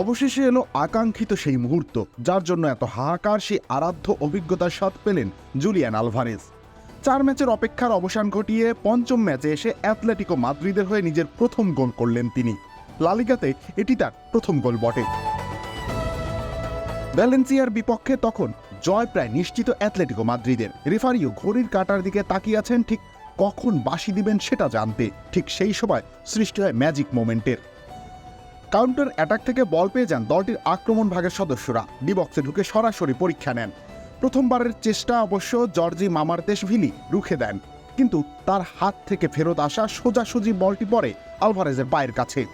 অবশেষে এলো আকাঙ্ক্ষিত সেই মুহূর্ত, যার জন্য এত হাহাকার সেই আরাধ্য অভিজ্ঞতার স্বাদ পেলেন জুলিয়ান আলভারেজ। চার ম্যাচের অপেক্ষার অবসান ঘটিয়ে পঞ্চম ম্যাচে এসে অ্যাথলেটিকো মাদ্রিদের হয়ে নিজের প্রথম গোল করলেন তিনি। লালিগাতে এটি তার প্রথম গোল বটে। ভ্যালেন্সিয়ার বিপক্ষে তখন জয় প্রায় নিশ্চিত অ্যাথলেটিকো মাদ্রিদের। রেফারিও ঘড়ির কাটার দিকে তাকিয়ে আছেন, ঠিক কখন বাসি দিবেন সেটা জানতে, ঠিক সেই সময় সৃষ্টি হয় ম্যাজিক মোমেন্টের। কাউন্টার অ্যাটাক থেকে বল পেয়ে যান দলটির আক্রমণ ভাগের সদস্যরা। ডিবক্সে ঢুকে সরাসরি পরীক্ষা নেন। প্রথমবারের চেষ্টা অবশ্য জর্জি মামার মামারতেশভিলি রুখে দেন। কিন্তু তার হাত থেকে ফেরত আসা সোজাসুজি বলটি পড়ে আলভারেজের পায়ের কাছে।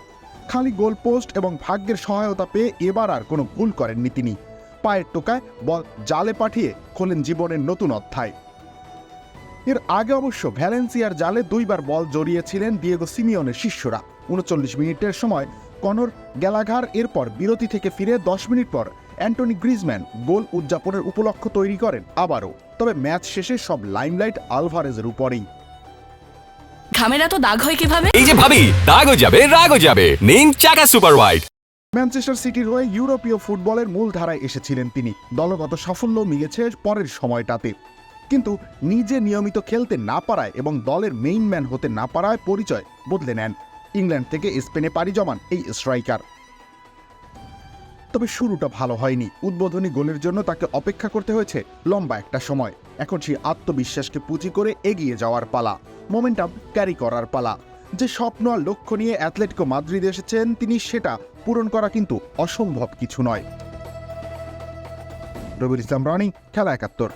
খালি গোল পোস্ট এবং ভাগ্যের সহায়তা পেয়ে এবার আর কোনো ভুল করেননি তিনি। পায়ের টোকায় বল জালে পাঠিয়ে খোলেন জীবনের নতুন অধ্যায়। এর আগে অবশ্য ভ্যালেন্সিয়ার জালে দুইবার বল জড়িয়েছিলেন দিয়েগো সিমিয়নের শিষ্যরা। উনচল্লিশ মিনিটের সময় কনর গ্যালাঘার এরপর বিরতি থেকে ফিরে দশ মিনিট পর অ্যান্টনি গ্রিজম্যান গোল উদযাপনের উপলক্ষ তৈরি করেন আবারও। তবে ম্যাচ শেষে সব লাইমলাইট আলভারেজের উপরেই। ঘামের এত দাগ হয় কীভাবে? এই যে ভাবি দাগও যাবে রাগও যাবে। নিন চাকা সুপার হোয়াইট ম্যানচেস্টার সিটির হয়ে ইউরোপীয় ফুটবলের মূল ধারায় এসেছিলেন তিনি। দলগত সাফল্য মিলেছে পরের সময়টাতে। কিন্তু নিজে নিয়মিত খেলতে না পারায় এবং দলের মেইন ম্যান হতে না পারায় পরিচয় বদলে নেন। ইংল্যান্ড থেকে স্পেনে পাড়ি জমান এই স্ট্রাইকার। তবে শুরুটা ভালো হয়নি। উদ্বোধনী গোলের জন্য তাকে অপেক্ষা করতে হয়েছে লম্বা একটা সময়। এখন সেই আত্মবিশ্বাসকে পুঁজি করে এগিয়ে যাওয়ার পালা মোমেন্টাম ক্যারি করার পালা। যে স্বপ্ন আর লক্ষ্য নিয়ে অ্যাথলেটিকো মাদ্রিদ এসেছেন তিনি সেটা পূরণ করা কিন্তু অসম্ভব কিছু নয়। রবির ইসলাম রানি, খেলা একাত্তর।